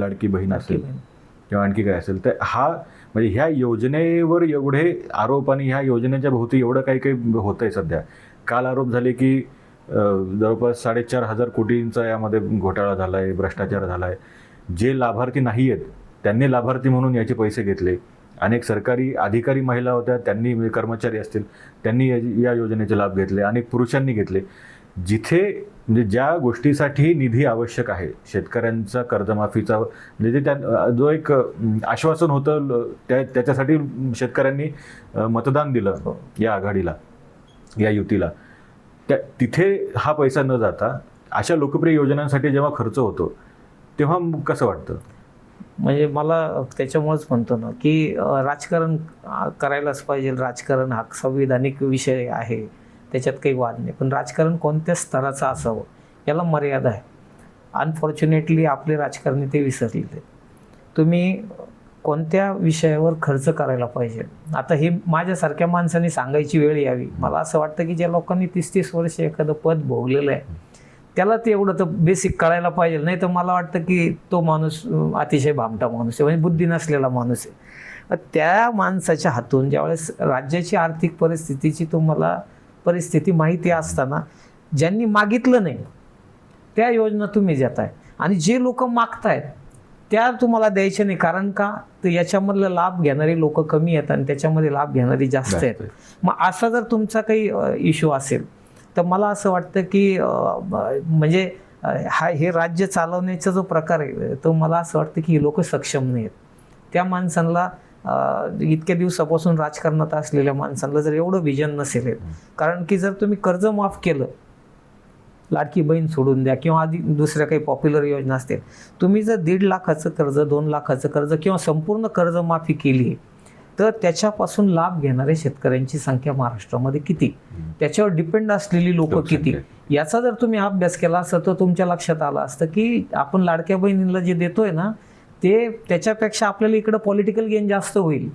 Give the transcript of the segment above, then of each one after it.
लाडकी बहीण असेल. किंवा आणखी काय असेल तर हा म्हणजे ह्या योजनेवर एवढे आरोप आणि ह्या योजनेच्या भोवती एवढं काही काही होत आहे सध्या. काल आरोप झाले की जवळपास साडेचार हजार कोटींचा यामध्ये घोटाळा झाला आहे भ्रष्टाचार झाला आहे जे लाभार्थी नाही आहेत त्यांनी लाभार्थी म्हणून याचे पैसे घेतले. अनेक सरकारी अधिकारी महिला होत्या त्यांनी कर्मचारी असतील त्यांनी या- या योजनेचे लाभ घेतले. अनेक पुरुषांनी घेतले. जिथे म्हणजे ज्या गोष्टीसाठी निधी आवश्यक आहे शेतकऱ्यांचा कर्जमाफीचा म्हणजे जे त्या जो एक आश्वासन होतं ल- त्या त्याच्यासाठी शेतकऱ्यांनी मतदान दिलं या आघाडीला या युतीला. त्या तिथे हा पैसा न जाता अशा लोकप्रिय योजनांसाठी जेव्हा खर्च होतो तेव्हा कसं वाटतं? म्हणजे मला त्याच्यामुळेच म्हणतो ना की राजकारण करायलाच पाहिजे. राजकारण हा संविधानिक विषय आहे. त्याच्यात काही वाद नाही. पण राजकारण कोणत्या स्तराचं असावं याला मर्यादा आहे. अनफॉर्च्युनेटली आपले राजकारणी ते विसरलेले तुम्ही कोणत्या विषयावर खर्च करायला पाहिजे? आता हे माझ्यासारख्या माणसाने सांगायची वेळ यावी. मला असं वाटतं की ज्या लोकांनी तीस तीस वर्ष एखादं पद भोगलेलं आहे त्याला ते एवढं तर बेसिक कळायला पाहिजे. नाही तर मला वाटतं की तो माणूस अतिशय भामटा माणूस आहे. म्हणजे बुद्धी नसलेला माणूस आहे. त्या माणसाच्या हातून ज्यावेळेस राज्याची आर्थिक परिस्थितीची तुम्हाला परिस्थिती माहिती असताना ज्यांनी मागितलं नाही त्या योजना तुम्ही देताय आणि जे लोक मागतायत त्या तुम्हाला द्यायच्या नाही. कारण का? तर याच्यामधलं लाभ घेणारे लोक कमी आहेत आणि त्याच्यामध्ये लाभ घेणारी जास्त आहेत. मग असा जर तुमचा काही इश्यू असेल तर मला असं वाटतं की म्हणजे हा हे राज्य चालवण्याचा जो प्रकार आहे तो मला असं वाटतं की हे लोक सक्षम नाही आहेत त्या माणसांना इतक्या दिवसापासून राजकारणात असलेल्या माणसांना जर एवढं विजन नसेल हे. कारण की जर तुम्ही कर्ज माफ केलं लाडकी बहीण सोडून द्या किंवा आधी दुसऱ्या काही पॉप्युलर योजना असतील तुम्ही जर दीड लाखाचं कर्ज दोन लाखाचं कर्ज किंवा संपूर्ण कर्जमाफी केली तर त्याच्यापासून लाभ घेणाऱ्या शेतकऱ्यांची संख्या महाराष्ट्रामध्ये किती त्याच्यावर डिपेंड असलेली लोक किती. याचा जर तुम्ही अभ्यास केला असता तर तुमच्या लक्षात आलं असतं की आपण लाडक्या बहिणीला जे देतोय ना ते त्याच्यापेक्षा आपल्याला इकडं पॉलिटिकल गेन जास्त होईल.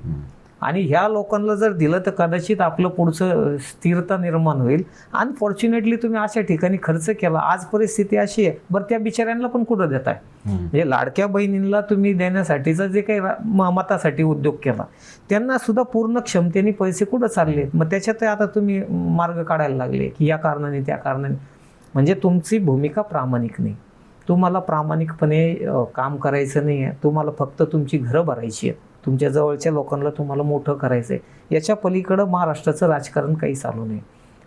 आणि ह्या लोकांना जर दिलं तर कदाचित आपलं पुढचं स्थिरता निर्माण होईल. अनफॉर्च्युनेटली तुम्ही अशा ठिकाणी खर्च केला. आज परिस्थिती अशी आहे. बरं त्या बिचाऱ्यांना पण कुठं देताय? म्हणजे लाडक्या बहिणींना तुम्ही देण्यासाठीचा जे काही मतासाठी उद्योग केला त्यांना सुद्धा पूर्ण क्षमतेने पैसे कुठं चालले? मग त्याच्यात आता तुम्ही मार्ग काढायला लागले की या कारणाने त्या कारणाने. म्हणजे तुमची भूमिका प्रामाणिक नाही. तुम्हाला प्रामाणिकपणे काम करायचं नाही आहे तुम्हाला फक्त तुमची घरं भरायची आहेत. तुमच्या जवळच्या लोकांना तुम्हाला मोठं करायचं आहे याच्या पलीकडं महाराष्ट्राचं राजकारण काही चालू नाही.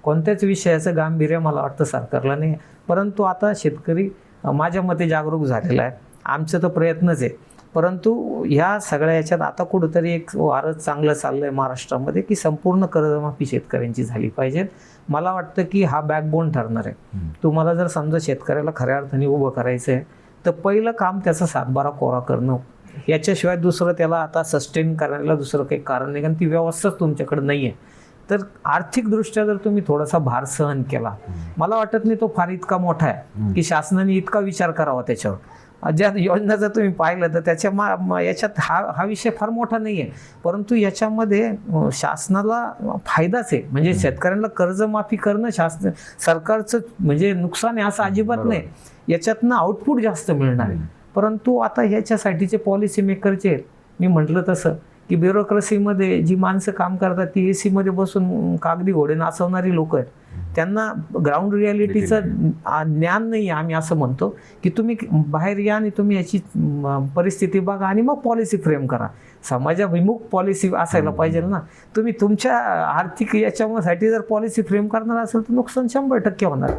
कोणत्याच विषयाचं गांभीर्य मला वाटतं सरकारला नाही आहे. परंतु आता शेतकरी माझ्या मते जागरूक झालेला आहे. आमचं तर प्रयत्नच आहे. परंतु ह्या सगळ्या याच्यात आता कुठंतरी एक वारं चांगलं चाललं आहे महाराष्ट्रामध्ये की संपूर्ण कर्जमाफी शेतकऱ्यांची झाली पाहिजे. मला वाटतं की हा बॅकबोन ठरणार आहे. तुम्हाला जर समजा शेतकऱ्याला खऱ्या अर्थाने उभं करायचं आहे तर पहिलं काम त्याचा सातबारा कोरा करणं. याच्याशिवाय दुसरं त्याला आता सस्टेन करायला दुसरं काही कारण नाही कारण ती व्यवस्थाच तुमच्याकडे नाही आहे तर आर्थिकदृष्ट्या जर तुम्ही थोडासा भार सहन केला मला वाटत नाही तो फार इतका मोठा आहे की शासनाने इतका विचार करावा त्याच्यावर. ज्या योजना जर तुम्ही पाहिलं तर त्याच्या मा याच्यात हा हा विषय फार मोठा नाही आहे परंतु याच्यामध्ये शासनाला फायदाच आहे. म्हणजे शेतकऱ्यांना कर्जमाफी करणं शासन सरकारचं म्हणजे नुकसान आहे असं अजिबात. नाही. याच्यातनं आउटपुट जास्त मिळणार आहे. परंतु आता ह्याच्यासाठीचे पॉलिसी मेकरचे मी म्हटलं तसं की ब्युरोक्रेसीमध्ये जी माणसं काम करतात ती ए सीमध्ये बसून कागदी घोडे नाचवणारी लोक आहेत. त्यांना ग्राउंड रियालिटीचं ज्ञान नाही आहे आम्ही असं म्हणतो की तुम्ही बाहेर या आणि तुम्ही याची परिस्थिती बघा आणि मग पॉलिसी फ्रेम करा. समाजाभिमुख पॉलिसी असायला पाहिजे ना. तुम्ही तुमच्या आर्थिक याच्यासाठी जर पॉलिसी फ्रेम करणार असेल तर नुकसान शंभर टक्के होणार.